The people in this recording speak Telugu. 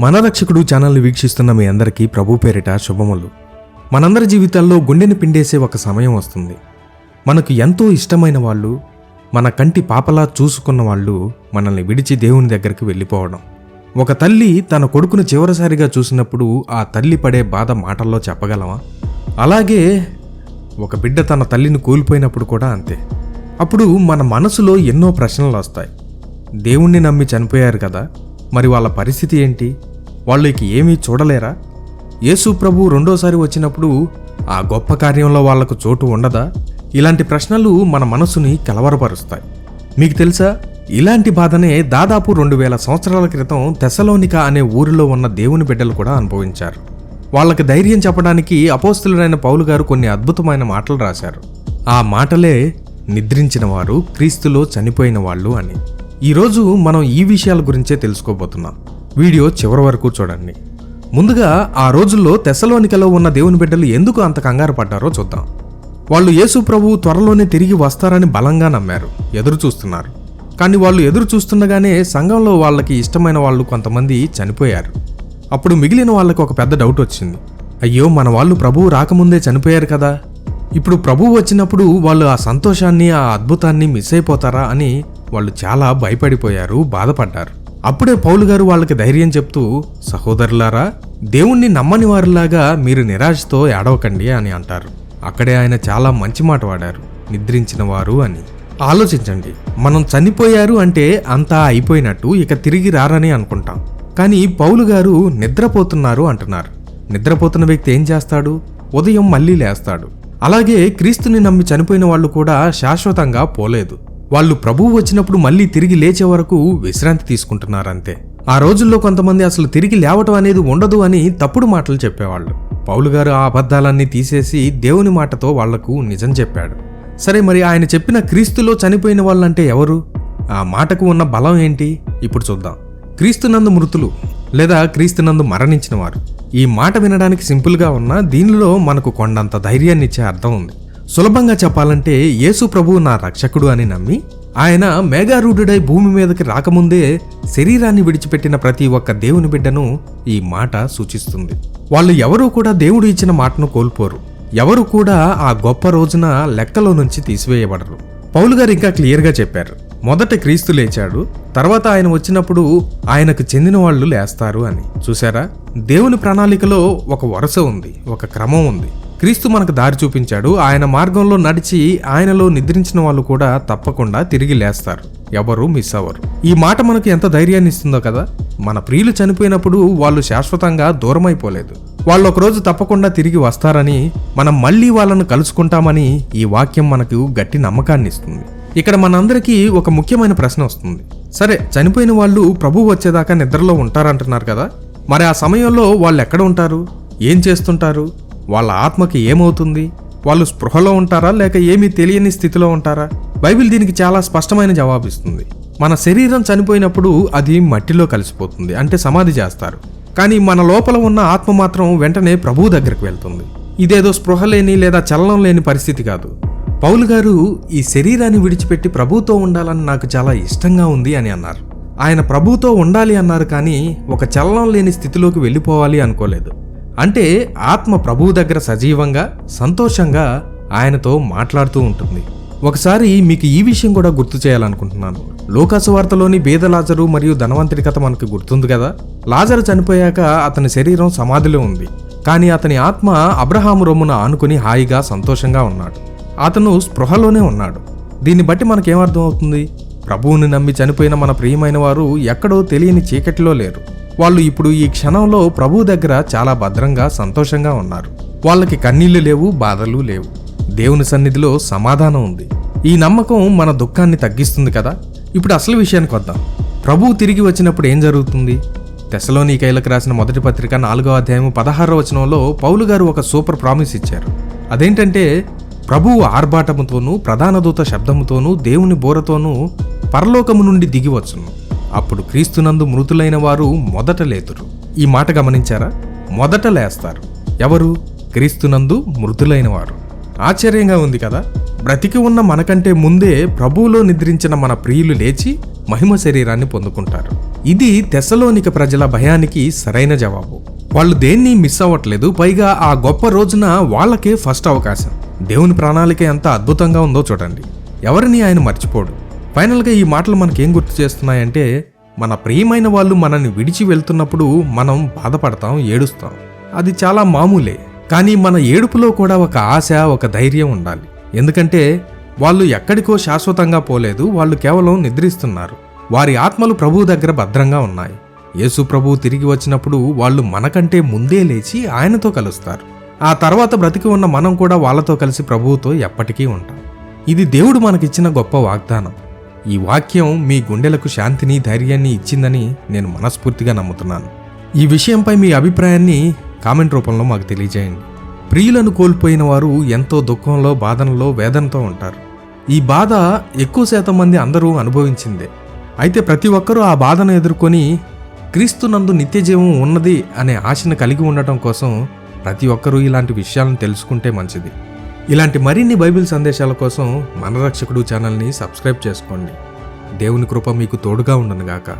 మన రక్షకుడు ఛానల్ని వీక్షిస్తున్న మీ అందరికీ ప్రభు పేరిట శుభములు. మనందరి జీవితాల్లో గుండెని పిండేసే ఒక సమయం వస్తుంది. మనకు ఎంతో ఇష్టమైన వాళ్ళు మన కంటి పాపలా చూసుకున్న వాళ్ళు మనల్ని విడిచి దేవుని దగ్గరికి వెళ్ళిపోవడం. ఒక తల్లి తన కొడుకును చివరిసారిగా చూసినప్పుడు ఆ తల్లి పడే బాధ మాటల్లో చెప్పగలమా? అలాగే ఒక బిడ్డ తన తల్లిని కోల్పోయినప్పుడు కూడా అంతే. అప్పుడు మన మనసులో ఎన్నో ప్రశ్నలు వస్తాయి. దేవుణ్ణి నమ్మి చనిపోయారు కదా మరి వాళ్ళ పరిస్థితి ఏంటి? వాళ్ళకి ఏమీ చూడలేరా? యేసు ప్రభు రెండోసారి వచ్చినప్పుడు ఆ గొప్ప కార్యంలో వాళ్ళకు చోటు ఉండదా? ఇలాంటి ప్రశ్నలు మన మనసుని కలవరపరుస్తాయి. మీకు తెలుసా? ఇలాంటి బాధనే దాదాపు రెండు వేల సంవత్సరాల క్రితం తెసలోనిక అనే ఊరిలో ఉన్న దేవుని బిడ్డలు కూడా అనుభవించారు. వాళ్ళకి ధైర్యం చెప్పడానికి అపోస్తులైన పౌలు గారు కొన్ని అద్భుతమైన మాటలు రాశారు. ఆ మాటలే నిద్రించిన వారు క్రీస్తులో చనిపోయిన వాళ్ళు అని. ఈరోజు మనం ఈ విషయాల గురించే తెలుసుకోబోతున్నాం. వీడియో చివరి వరకు చూడండి. ముందుగా ఆ రోజుల్లో తెసలోనికలో ఉన్న దేవుని బిడ్డలు ఎందుకు అంత కంగారు పడ్డారో చూద్దాం. వాళ్ళు యేసు ప్రభువు త్వరలోనే తిరిగి వస్తారని బలంగా నమ్మారు ఎదురు చూస్తున్నారు. కానీ వాళ్ళు ఎదురు చూస్తుండగానే సంఘంలో వాళ్ళకి ఇష్టమైన వాళ్ళు కొంతమంది చనిపోయారు. అప్పుడు మిగిలిన వాళ్ళకి ఒక పెద్ద డౌట్ వచ్చింది. అయ్యో మన వాళ్ళు ప్రభువు రాకముందే చనిపోయారు కదా. ఇప్పుడు ప్రభువు వచ్చినప్పుడు వాళ్ళు ఆ సంతోషాన్ని ఆ అద్భుతాన్ని మిస్ అయిపోతారా అని వాళ్ళు చాలా భయపడిపోయారు బాధపడ్డారు. అప్పుడే పౌలు గారు వాళ్ళకి ధైర్యం చెప్తూ సహోదరులారా దేవుణ్ణి నమ్మని వారిలాగా మీరు నిరాశతో ఏడవకండి అని అంటారు. అక్కడే ఆయన చాలా మంచి మాట వాడారు. నిద్రించిన వారు అని. ఆలోచించండి మనం చనిపోయారు అంటే అంతా అయిపోయినట్టు ఇక తిరిగి రారని అనుకుంటాం. కానీ పౌలు గారు నిద్రపోతున్నారు అంటున్నారు. నిద్రపోతున్న వ్యక్తి ఏం చేస్తాడు? ఉదయం మళ్ళీ లేస్తాడు. అలాగే క్రీస్తుని నమ్మి చనిపోయిన వాళ్ళు కూడా శాశ్వతంగా పోలేదు. వాళ్ళు ప్రభువు వచ్చినప్పుడు మళ్ళీ తిరిగి లేచే వరకు విశ్రాంతి తీసుకుంటున్నారంతే. ఆ రోజుల్లో కొంతమంది అసలు తిరిగి లేవటం అనేది ఉండదు అని తప్పుడు మాటలు చెప్పేవాళ్ళు. పౌలు గారు ఆ అబద్ధాలన్నీ తీసేసి దేవుని మాటతో వాళ్ళకు నిజం చెప్పాడు. సరే మరి ఆయన చెప్పిన క్రీస్తులో చనిపోయిన వాళ్ళంటే ఎవరు? ఆ మాటకు ఉన్న బలం ఏంటి? ఇప్పుడు చూద్దాం. క్రీస్తునందు మృతులు లేదా క్రీస్తునందు మరణించిన వారు ఈ మాట వినడానికి సింపుల్గా ఉన్నా దీనిలో మనకు కొండంత ధైర్యాన్ని ఇచ్చే అర్థం ఉంది. సులభంగా చెప్పాలంటే యేసు ప్రభువు నా రక్షకుడు అని నమ్మి ఆయన మేఘారూఢుడై భూమి మీదకి రాకముందే శరీరాన్ని విడిచిపెట్టిన ప్రతి ఒక్క దేవుని బిడ్డను ఈ మాట సూచిస్తుంది. వాళ్ళు ఎవరూ కూడా దేవుడు ఇచ్చిన మాటను కోల్పోరు. ఎవరు కూడా ఆ గొప్ప రోజున లెక్కలో నుంచి తీసివేయబడరు. పౌలు గారు ఇంకా క్లియర్గా చెప్పారు మొదట క్రీస్తు లేచాడు తర్వాత ఆయన వచ్చినప్పుడు ఆయనకు చెందిన వాళ్ళు లేస్తారు అని. చూసారా దేవుని ప్రణాళికలో ఒక వరుస ఉంది ఒక క్రమం ఉంది. క్రీస్తు మనకు దారి చూపించాడు. ఆయన మార్గంలో నడిచి ఆయనలో నిద్రించిన వాళ్ళు కూడా తప్పకుండా తిరిగి లేస్తారు. ఎవరు మిస్ అవ్వరు. ఈ మాట మనకు ఎంత ధైర్యాన్ని ఇస్తుందో కదా? మన ప్రియులు చనిపోయినప్పుడు వాళ్ళు శాశ్వతంగా దూరమైపోలేదు. వాళ్ళు ఒకరోజు తప్పకుండా తిరిగి వస్తారని మనం మళ్ళీ వాళ్ళను కలుసుకుంటామని ఈ వాక్యం మనకు గట్టి నమ్మకాన్ని ఇస్తుంది. ఇక్కడ మనందరికీ ఒక ముఖ్యమైన ప్రశ్న వస్తుంది. సరే చనిపోయిన వాళ్ళు ప్రభు వచ్చేదాకా నిద్రలో ఉంటారంటున్నారు కదా? మరి ఆ సమయంలో వాళ్ళు ఎక్కడ ఉంటారు? ఏం చేస్తుంటారు? వాళ్ళ ఆత్మకి ఏమవుతుంది? వాళ్ళు స్పృహలో ఉంటారా? లేక ఏమీ తెలియని స్థితిలో ఉంటారా? బైబిల్ దీనికి చాలా స్పష్టమైన జవాబిస్తుంది మన శరీరం చనిపోయినప్పుడు అది మట్టిలో కలిసిపోతుంది. అంటే సమాధి చేస్తారు. కానీ మన లోపల ఉన్న ఆత్మ మాత్రం వెంటనే ప్రభువు దగ్గరికి వెళ్తుంది. ఇదేదో స్పృహ లేని లేదా చలనం లేని పరిస్థితి కాదు. పౌలు గారు ఈ శరీరాన్ని విడిచిపెట్టి ప్రభుతో ఉండాలని నాకు చాలా ఇష్టంగా ఉంది అని అన్నారు. ఆయన ప్రభుతో ఉండాలి అన్నారు కానీ ఒక చలనం లేని స్థితిలోకి వెళ్ళిపోవాలి అనుకోలేదు. అంటే ఆత్మ ప్రభువు దగ్గర సజీవంగా సంతోషంగా ఆయనతో మాట్లాడుతూ ఉంటుంది. ఒకసారి మీకు ఈ విషయం కూడా గుర్తు చేయాలనుకుంటున్నాను. లోకాసు వార్తలోని బేద లాజరు మరియు ధనవంతుడి కథ మనకు గుర్తుంది కదా? లాజరు చనిపోయాక అతని శరీరం సమాధిలో ఉంది. కానీ అతని ఆత్మ అబ్రహాము రొమ్మున ఆనుకుని హాయిగా సంతోషంగా ఉన్నాడు. అతను స్పృహలోనే ఉన్నాడు. దీన్ని బట్టి మనకేమర్థం అవుతుంది ప్రభువుని నమ్మి చనిపోయిన మన ప్రియమైన వారు ఎక్కడో తెలియని చీకటిలో లేరు. వాళ్ళు ఇప్పుడు ఈ క్షణంలో ప్రభు దగ్గర చాలా భద్రంగా సంతోషంగా ఉన్నారు. వాళ్ళకి కన్నీళ్ళు లేవు బాధలు లేవు. దేవుని సన్నిధిలో సమాధానం ఉంది. ఈ నమ్మకం మన దుఃఖాన్ని తగ్గిస్తుంది కదా? ఇప్పుడు అసలు విషయానికి వద్దాం. ప్రభువు తిరిగి వచ్చినప్పుడు ఏం జరుగుతుంది? తెసలోని కైలకు రాసిన మొదటి పత్రిక నాలుగో అధ్యాయం పదహారో వచనంలో పౌలు గారు ఒక సూపర్ ప్రామిస్ ఇచ్చారు. అదేంటంటే ప్రభువు ఆర్భాటముతోనూ ప్రధాన దూత శబ్దముతోనూ దేవుని బోరతోనూ పరలోకము నుండి దిగివచ్చును అప్పుడు క్రీస్తునందు మృతులైన వారు మొదట లేతురు. ఈ మాట గమనించారా? మొదట లేస్తారు. ఎవరు? క్రీస్తునందు మృతులైన వారు. ఆశ్చర్యంగా ఉంది కదా? బ్రతికి ఉన్న మనకంటే ముందే ప్రభువులో నిద్రించిన మన ప్రియులు లేచి మహిమ శరీరాన్ని పొందుకుంటారు. ఇది తెసలోనిక ప్రజల భయానికి సరైన జవాబు. వాళ్ళు దేన్ని మిస్ అవ్వట్లేదు పైగా ఆ గొప్ప రోజున వాళ్ళకే ఫస్ట్ అవకాశం. దేవుని ప్రణాళిక ఎంత అద్భుతంగా ఉందో చూడండి. ఎవరిని ఆయన మర్చిపోడు. ఫైనల్గా ఈ మాటలు మనకేం గుర్తు చేస్తున్నాయంటే మన ప్రియమైన వాళ్ళు మనల్ని విడిచి వెళ్తున్నప్పుడు మనం బాధపడతాం ఏడుస్తాం. అది చాలా మామూలే. కానీ మన ఏడుపులో కూడా ఒక ఆశ ఒక ధైర్యం ఉండాలి. ఎందుకంటే వాళ్ళు ఎక్కడికో శాశ్వతంగా పోలేదు వాళ్ళు కేవలం నిద్రిస్తున్నారు. వారి ఆత్మలు ప్రభువు దగ్గర భద్రంగా ఉన్నాయి. యేసు ప్రభువు తిరిగి వచ్చినప్పుడు వాళ్ళు మనకంటే ముందే లేచి ఆయనతో కలుస్తారు. ఆ తర్వాత బ్రతికి ఉన్న మనం కూడా వాళ్ళతో కలిసి ప్రభువుతో ఎప్పటికీ ఉంటాం. ఇది దేవుడు మనకిచ్చిన గొప్ప వాగ్దానం. ఈ వాక్యం మీ గుండెలకు శాంతిని ధైర్యాన్ని ఇచ్చిందని నేను మనస్ఫూర్తిగా నమ్ముతున్నాను. ఈ విషయంపై మీ అభిప్రాయాన్ని కామెంట్ రూపంలో మాకు తెలియజేయండి. ప్రియులను కోల్పోయిన వారు ఎంతో దుఃఖంలో బాధనలో వేదనతో ఉంటారు. ఈ బాధ ఎక్కువ శాతం మంది అందరూ అనుభవించిందే. అయితే ప్రతి ఒక్కరూ ఆ బాధను ఎదుర్కొని క్రీస్తునందు నిత్యజీవం ఉన్నది అనే ఆశను కలిగి ఉండటం కోసం ప్రతి ఒక్కరూ ఇలాంటి విషయాలను తెలుసుకుంటే మంచిది. ఇలాంటి మరిన్ని బైబిల్ సందేశాల కోసం మన రక్షకుడు ఛానల్ని సబ్స్క్రైబ్ చేసుకోండి. దేవుని కృప మీకు తోడుగా ఉండనుగాక.